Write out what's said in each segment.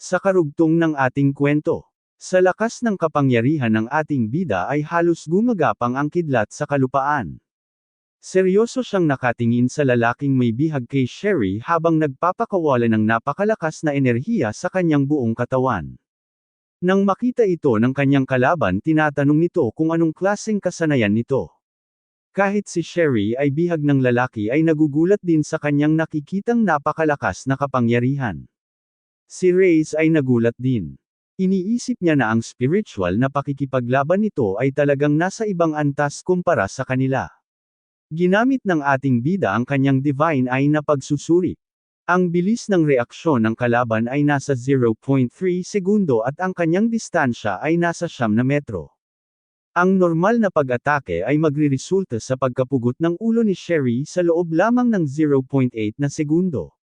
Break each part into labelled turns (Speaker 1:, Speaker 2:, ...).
Speaker 1: Sa karugtong ng ating kwento, sa lakas ng kapangyarihan ng ating bida ay halos gumagapang ang kidlat sa kalupaan. Seryoso siyang nakatingin sa lalaking may bihag kay Sherry habang nagpapakawala ng napakalakas na enerhiya sa kanyang buong katawan. Nang makita ito ng kanyang kalaban tinatanong nito kung anong klaseng kasanayan nito. Kahit si Sherry ay bihag ng lalaki ay nagugulat din sa kanyang nakikitang napakalakas na kapangyarihan. Si Reyes ay nagulat din. Iniisip niya na ang spiritual na pakikipaglaban nito ay talagang nasa ibang antas kumpara sa kanila. Ginamit ng ating bida ang kanyang divine eye na pagsusuri. Ang bilis ng reaksyon ng kalaban ay nasa 0.3 segundo at ang kanyang distansya ay nasa siyam na metro. Ang normal na pag-atake ay magriresulta sa pagkapugot ng ulo ni Sherry sa loob lamang ng 0.8 na segundo.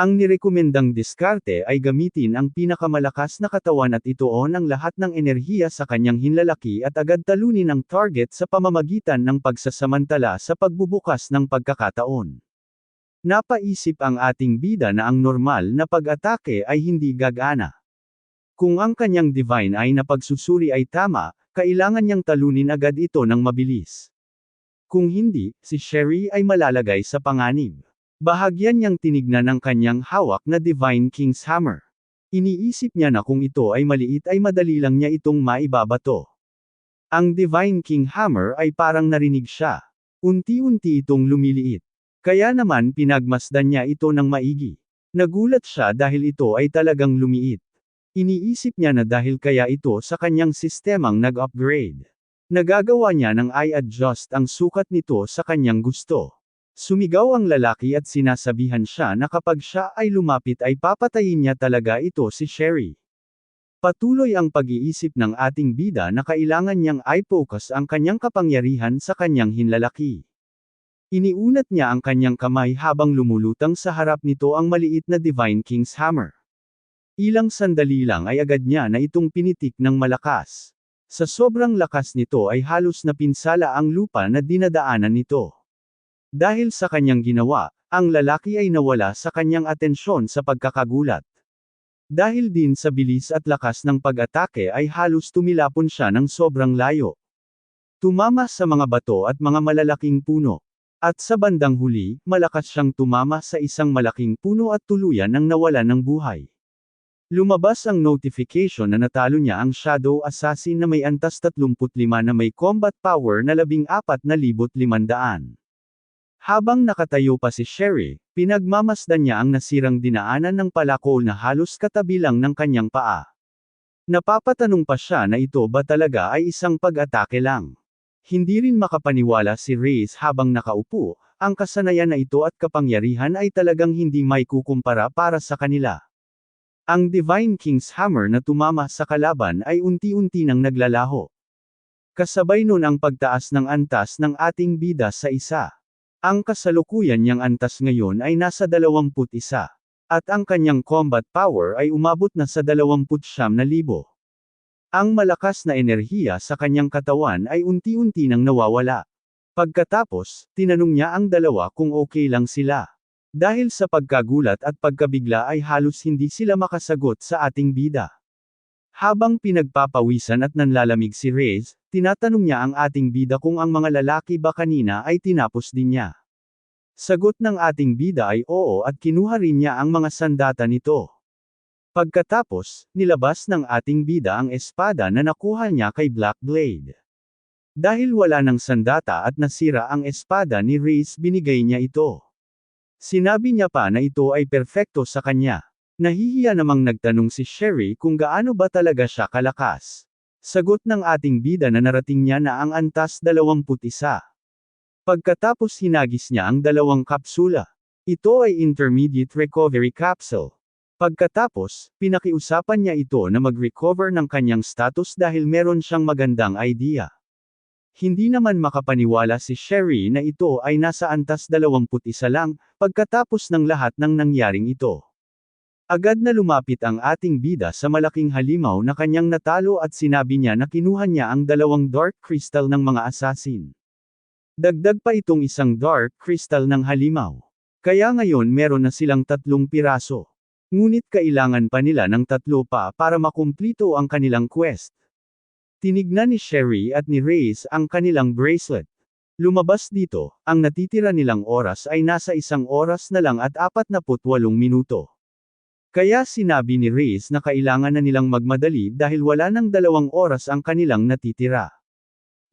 Speaker 1: Ang nirekomendang diskarte ay gamitin ang pinakamalakas na katawan at ituon ang lahat ng enerhiya sa kanyang hinlalaki at agad talunin ang target sa pamamagitan ng pagsasamantala sa pagbubukas ng pagkakataon. Napaisip ang ating bida na ang normal na pag-atake ay hindi gagana. Kung ang kanyang divine ay na pagsusuri ay tama, kailangan niyang talunin agad ito ng mabilis. Kung hindi, si Sherry ay malalagay sa panganib. Bahagyan niyang tinignan ang kanyang hawak na Divine King's Hammer. Iniisip niya na kung ito ay maliit ay madali lang niya itong maibabato. Ang Divine King Hammer ay parang narinig siya. Unti-unti itong lumiliit. Kaya naman pinagmasdan niya ito ng maigi. Nagulat siya dahil ito ay talagang lumiit. Iniisip niya na dahil kaya ito sa kanyang sistemang nag-upgrade. Nagagawa niya ng i-adjust ang sukat nito sa kanyang gusto. Sumigaw ang lalaki at sinasabihan siya na kapag siya ay lumapit ay papatayin niya talaga ito si Sherry. Patuloy ang pag-iisip ng ating bida na kailangan niyang i-focus ang kanyang kapangyarihan sa kanyang hinlalaki. Iniunat niya ang kanyang kamay habang lumulutang sa harap nito ang maliit na Divine King's Hammer. Ilang sandali lang ay agad niya na itong pinitik ng malakas. Sa sobrang lakas nito ay halos napinsala ang lupa na dinadaanan nito. Dahil sa kanyang ginawa, ang lalaki ay nawala sa kanyang atensyon sa pagkakagulat. Dahil din sa bilis at lakas ng pag-atake ay halos tumilapon siya ng sobrang layo. Tumama sa mga bato at mga malalaking puno. At sa bandang huli, malakas siyang tumama sa isang malaking puno at tuluyan ng nawala ng buhay. Lumabas ang notification na natalo niya ang Shadow Assassin na may antas 35 na may combat power na 14,500. Habang nakatayo pa si Sherry, pinagmamasdan niya ang nasirang dinaanan ng palakol na halos katabi lang ng kanyang paa. Napapatanong pa siya na ito ba talaga ay isang pag-atake lang. Hindi rin makapaniwala si Reyes habang nakaupo, ang kasanayan na ito at kapangyarihan ay talagang hindi may kukumpara para sa kanila. Ang Divine King's Hammer na tumama sa kalaban ay unti-unti nang naglalaho. Kasabay nun ang pagtaas ng antas ng ating bida sa isa. Ang kasalukuyan niyang antas ngayon ay nasa 21. At ang kanyang combat power ay umabot na sa 29,000. Ang malakas na enerhiya sa kanyang katawan ay unti-unti nang nawawala. Pagkatapos, tinanong niya ang dalawa kung okay lang sila. Dahil sa pagkagulat at pagkabigla ay halos hindi sila makasagot sa ating bida. Habang pinagpapawisan at nanlalamig si Reyes, tinatanong niya ang ating bida kung ang mga lalaki ba kanina ay tinapos din niya. Sagot ng ating bida ay oo at kinuha rin niya ang mga sandata nito. Pagkatapos, nilabas ng ating bida ang espada na nakuha niya kay Black Blade. Dahil wala ng sandata at nasira ang espada ni Reyes binigay niya ito. Sinabi niya pa na ito ay perpekto sa kanya. Nahihiya namang nagtanong si Sherry kung gaano ba talaga siya kalakas. Sagot ng ating bida na narating niya na ang antas 21. Pagkatapos hinagis niya ang dalawang kapsula. Ito ay intermediate recovery capsule. Pagkatapos, pinakiusapan niya ito na mag-recover ng kanyang status dahil meron siyang magandang idea. Hindi naman makapaniwala si Sherry na ito ay nasa antas 21 lang, pagkatapos ng lahat ng nangyaring ito. Agad na lumapit ang ating bida sa malaking halimaw na kanyang natalo at sinabi niya na kinuha niya ang dalawang dark crystal ng mga assassin. Dagdag pa itong isang dark crystal ng halimaw. Kaya ngayon meron na silang tatlong piraso. Ngunit kailangan pa nila ng tatlo pa para makumplito ang kanilang quest. Tinignan ni Sherry at ni Reyes ang kanilang bracelet. Lumabas dito, ang natitira nilang oras ay nasa isang oras na lang at 48 minuto. Kaya sinabi ni Reyes na kailangan na nilang magmadali dahil wala nang dalawang oras ang kanilang natitira.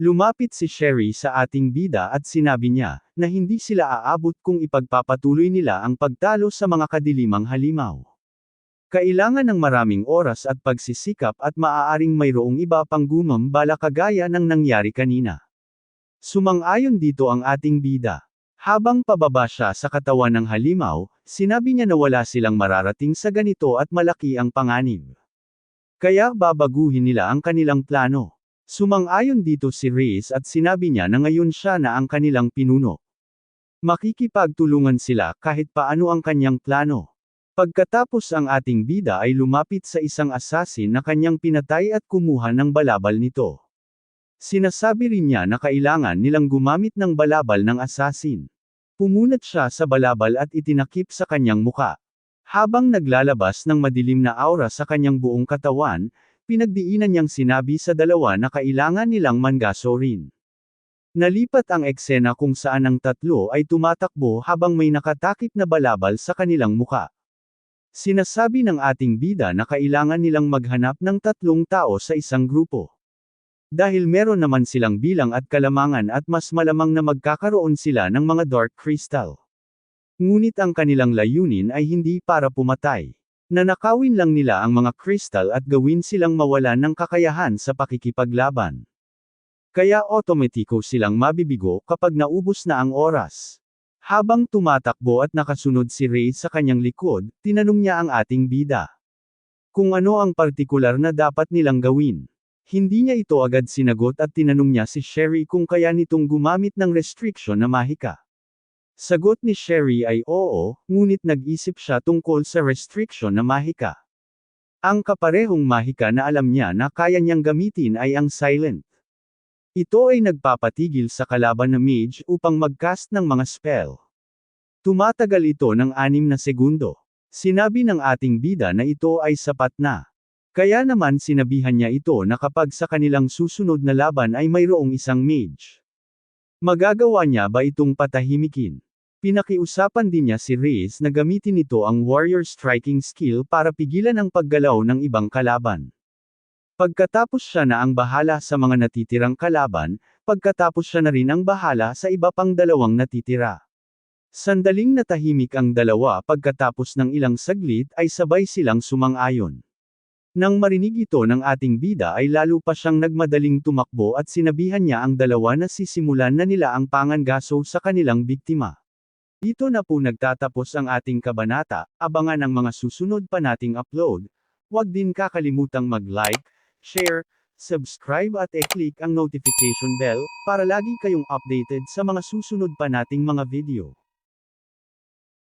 Speaker 1: Lumapit si Sherry sa ating bida at sinabi niya, na hindi sila aabot kung ipagpapatuloy nila ang pagtalo sa mga kadilimang halimaw. Kailangan ng maraming oras at pagsisikap at maaaring mayroong iba pang gumambala kagaya ng nangyari kanina. Sumang-ayon dito ang ating bida. Habang pababa siya sa katawan ng halimaw, sinabi niya na wala silang mararating sa ganito at malaki ang panganib. Kaya babaguhin nila ang kanilang plano. Sumang-ayon dito si Reyes at sinabi niya na ngayon siya na ang kanilang pinuno. Makikipagtulungan sila kahit paano ang kanyang plano. Pagkatapos ang ating bida ay lumapit sa isang asasin na kanyang pinatay at kumuha ng balabal nito. Sinasabi rin niya na kailangan nilang gumamit ng balabal ng asasin. Pumunat siya sa balabal at itinakip sa kanyang muka. Habang naglalabas ng madilim na aura sa kanyang buong katawan, pinagdiinan niyang sinabi sa dalawa na kailangan nilang mangaso rin. Nalipat ang eksena kung saan ang tatlo ay tumatakbo habang may nakatakip na balabal sa kanilang muka. Sinasabi ng ating bida na kailangan nilang maghanap ng tatlong tao sa isang grupo. Dahil meron naman silang bilang at kalamangan at mas malamang na magkakaroon sila ng mga dark crystal. Ngunit ang kanilang layunin ay hindi para pumatay. Nanakawin lang nila ang mga crystal at gawin silang mawalan ng kakayahan sa pakikipaglaban. Kaya otomatiko silang mabibigo kapag naubos na ang oras. Habang tumatakbo at nakasunod si Ray sa kanyang likod, tinanong niya ang ating bida. Kung ano ang partikular na dapat nilang gawin. Hindi niya ito agad sinagot at tinanong niya si Sherry kung kaya nitong gumamit ng restriction na mahika. Sagot ni Sherry ay oo, ngunit nag-isip siya tungkol sa restriction na mahika. Ang kaparehong mahika na alam niya na kaya niyang gamitin ay ang silent. Ito ay nagpapatigil sa kalaban na mage upang mag-cast ng mga spell. Tumatagal ito ng anim na segundo. Sinabi ng ating bida na ito ay sapat na. Kaya naman sinabihan niya ito na kapag sa kanilang susunod na laban ay mayroong isang mage. Magagawa niya ba itong patahimikin? Pinakiusapan din niya si Reyes na gamitin ito ang warrior striking skill para pigilan ang paggalaw ng ibang kalaban. Pagkatapos siya na ang bahala sa mga natitirang kalaban, pagkatapos siya na rin ang bahala sa iba pang dalawang natitira. Sandaling natahimik ang dalawa pagkatapos ng ilang saglit ay sabay silang sumang-ayon. Nang marinig ito ng ating bida ay lalo pa siyang nagmadaling tumakbo at sinabihan niya ang dalawa na sisimulan na nila ang pangangaso sa kanilang biktima. Dito na po nagtatapos ang ating kabanata, abangan ang mga susunod pa nating upload. Huwag din kakalimutang mag-like, share, subscribe at e-click ang notification bell, para lagi kayong updated sa mga susunod pa nating mga video.